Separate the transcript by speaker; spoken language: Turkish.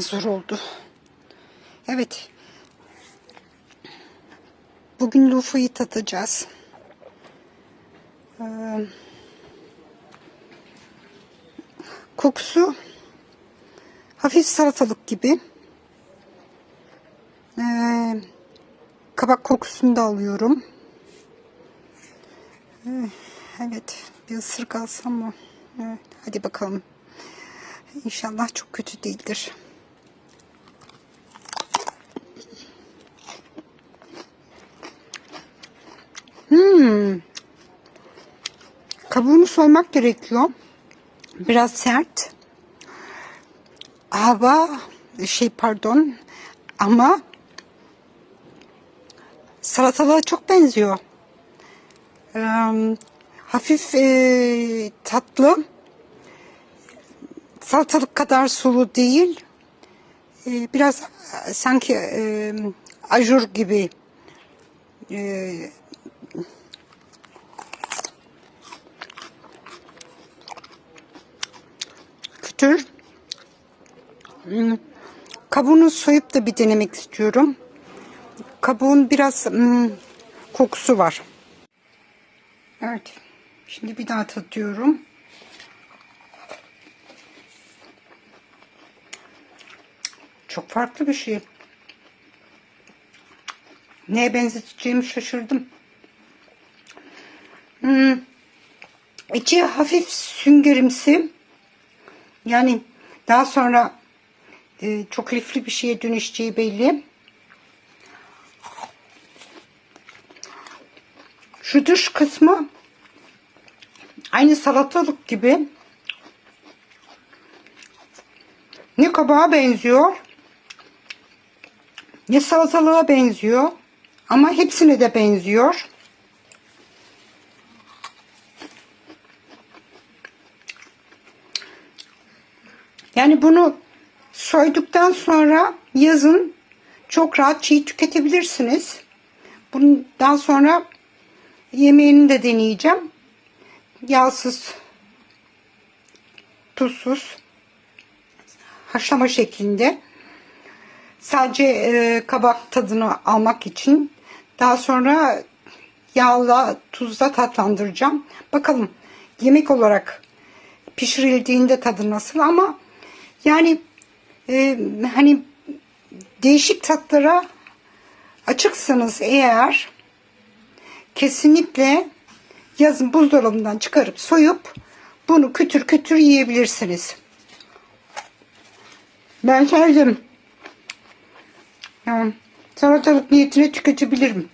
Speaker 1: zor oldu. Evet. Bugün lufayı tatacağız. Ee, kokusu hafif salatalık gibi. Ee, kabak kokusunu da alıyorum. Ee, evet. Bir ısırık alsam mı? Evet, hadi bakalım. İnşallah çok kötü değildir. Kabuğunu soymak gerekiyor. Biraz sert. Hava şey pardon ama salatalığa çok benziyor. Ee, hafif e, tatlı. Salatalık kadar sulu değil. E, biraz sanki e, ajur gibi e, kütür. Hmm, Kabuğunu soyup da bir denemek istiyorum. Kabuğun biraz hmm, kokusu var. Evet. Şimdi bir daha tadıyorum. Çok farklı bir şey. Neye benzeteceğimi şaşırdım. Hmm. İçi hafif süngerimsi. Yani daha sonra e, çok lifli bir şeye dönüşeceği belli. Şu dış kısmı aynı salatalık gibi. Ne kabağa benziyor ne salatalığa benziyor ama hepsine de benziyor. Yani bunu soyduktan sonra yazın çok rahat çiğ tüketebilirsiniz. Bundan sonra yemeğini de deneyeceğim. Yağsız, tuzsuz, haşlama şeklinde. Sadece e, kabak tadını almak için. Daha sonra yağla, tuzla tatlandıracağım. Bakalım yemek olarak pişirildiğinde tadı nasıl ama yani e, hani değişik tatlara açıksanız eğer kesinlikle yazın buzdolabından çıkarıp soyup bunu kütür kütür yiyebilirsiniz. Ben sevdim. Yani salatalık niyetine tüketebilirim.